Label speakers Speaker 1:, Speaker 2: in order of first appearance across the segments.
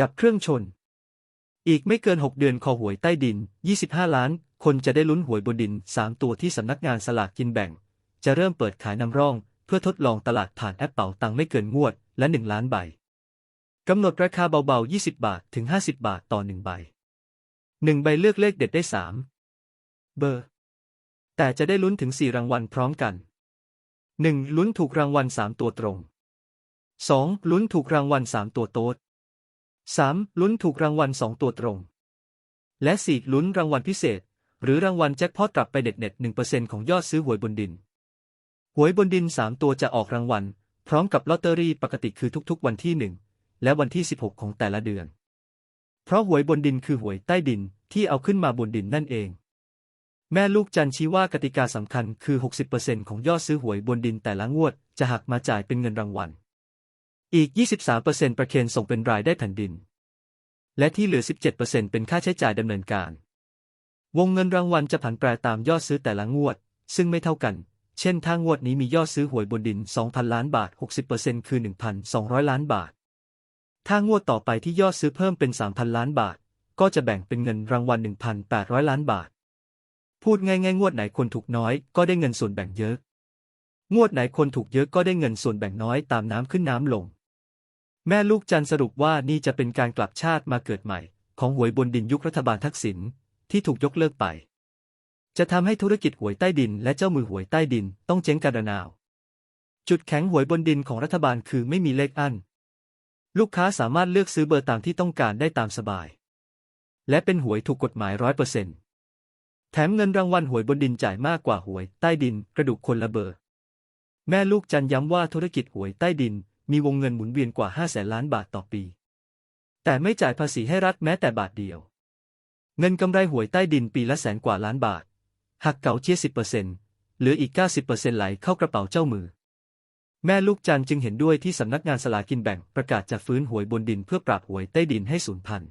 Speaker 1: ดับเครื่องชน อีกไม่เกิน 6 เดือนคอหวยใต้ดิน 25 ล้าน คนจะได้ลุ้นหวยบนดิน 3 ตัวที่สำนักงานสลากกินแบ่ง จะเริ่มเปิดขายนำร่อง เพื่อทดลองตลาดผ่านแอปเป๋าตังไม่เกินงวดและ 1 ล้านใบกำหนดราคาเบาๆ 20 บาทถึง 50 บาทต่อ 1 ใบ 1 ใบเลือกเลขเด็ดได้ 3 เบอร์ แต่จะได้ลุ้นถึง 4 รางวัลพร้อมกัน 1. ลุ้นถูกรางวัล 3 ตัวตรง 2. ลุ้นถูกรางวัล 3 ตัวโต๊ด 3. ลุ้นถูกรางวัล 2 ตัวตรง และ 4. ลุ้นรางวัลพิเศษ หรือรางวัลแจ็คพอตกลับไปเด็ดเน็ต1%ของยอดซื้อหวยบนดิน หวยบนดิน 3 ตัวจะออกรางวัล พร้อมกับลอตเตอรี่ปกติคือทุกๆ วันที่ 1 และวันที่ 16 ของแต่ละเดือน เพราะหวยบนดินคือหวยใต้ดินที่เอาขึ้นมาบนดินนั่นเอง แม่ลูกจันชี้ว่ากติกาสำคัญคือ 60%ของยอดซื้อหวยบนดินแต่ละงวดจะหักมาจ่ายเป็นเงินรางวัล อีก 23%ประเคนส่งเป็นรายได้แผ่นดิน และที่เหลือ 17%เป็นค่าใช้จ่ายดำเนินการ วงเงินรางวัลจะผันแปรตามยอดซื้อแต่ละงวด ซึ่งไม่เท่ากัน เช่นถ้างวดนี้มียอดซื้อหวยบนดิน 2,000 ล้านบาท 60%คือ 1,200 ล้านบาท ถ้างวดต่อไปที่ยอดซื้อเพิ่มเป็น 3,000 ล้านบาท ก็จะแบ่งเป็นเงินรางวัล 1,800 ล้านบาท พูดง่ายๆงวดไหนคนถูกน้อยก็ได้เงินส่วนแบ่งเยอะ งวดไหนคนถูกเยอะก็ได้เงินส่วนแบ่งน้อยตามน้ำขึ้นน้ำลง แม่ลูกจันสรุปว่านี่จะเป็นการกลับชาติมาเกิดใหม่ ของหวยบนดินยุครัฐบาลทักษิณที่ถูกยกเลิกไป จะทำให้ธุรกิจหวยใต้ดินและเจ้ามือหวยใต้ดินต้องเจ๊งกระนาว จุดแข็งหวยบนดินของรัฐบาลคือไม่มีเลขอั้น ลูกค้าสามารถเลือกซื้อเบอร์ตามที่ต้องการได้ตามสบาย และเป็นหวยถูกกฎหมายร้อยเปอร์เซ็นต์แถมเงินรางวัลหวยบนดินจ่ายมากกว่าหวยใต้ดินกระดูกคนละเบอร์ แม่ลูกจันย้ำว่าธุรกิจหวยใต้ดิน มีวงเงินหมุนเวียนกว่า 5 0 0แสนล้านบาทต่อปี แต่ไม่จ่ายภาษีให้รัฐแม้แต่บาทเดียว เงินกำไรหวยใต้ดินปีละแสนกว่าล้านบาท หักเก่าเชี่ยสิบเปอร์เซ็นต์เหลืออีก 90%ไหลเข้ากระเป๋าเจ้ามือ แม่ลูกจันจึงเห็นด้วยที่สำนักงานสลากินแบ่งประกาศจะฟื้นหวยบนดินเพื่อปราบหวยใต้ดินให้สูญพันธุ์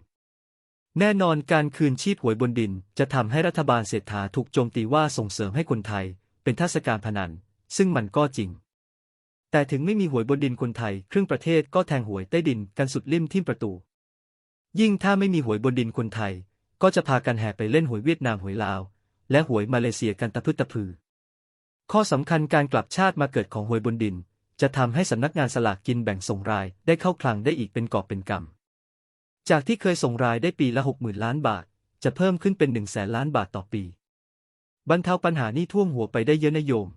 Speaker 1: แน่นอนการคืนชีพหวยบนดินจะทำให้รัฐบาลเศรษฐาถูกโจมตีว่าส่งเสริมให้คนไทย เป็นทัศการพนัน ซึ่งมันก็จริง แต่ถึงไม่มีหวยบนดินคนไทย ครึ่งประเทศก็แทงหวยใต้ดินกันสุดลิ่มทิ่มประตู ยิ่งถ้าไม่มีหวยบนดินคนไทย ก็จะพากันแห่ไปเล่นหวยเวียดนามหวยลาว และหวยมาเลเซียกันตะพึดตะพือ ข้อสำคัญการกลับชาติมาเกิดของหวยบนดิน จะทำให้สำนักงานสลากกินแบ่งส่งรายได้เข้าคลังได้อีกเป็นกอบเป็นกำจากที่เคยส่งรายได้ปีละ60,000ล้านบาท จะเพิ่มขึ้นเป็น1 0 0 0 0แสนล้านบาทต่อปีบรรเทาปัญหานี้ท่วมหัวไปได้เยอะนะโยม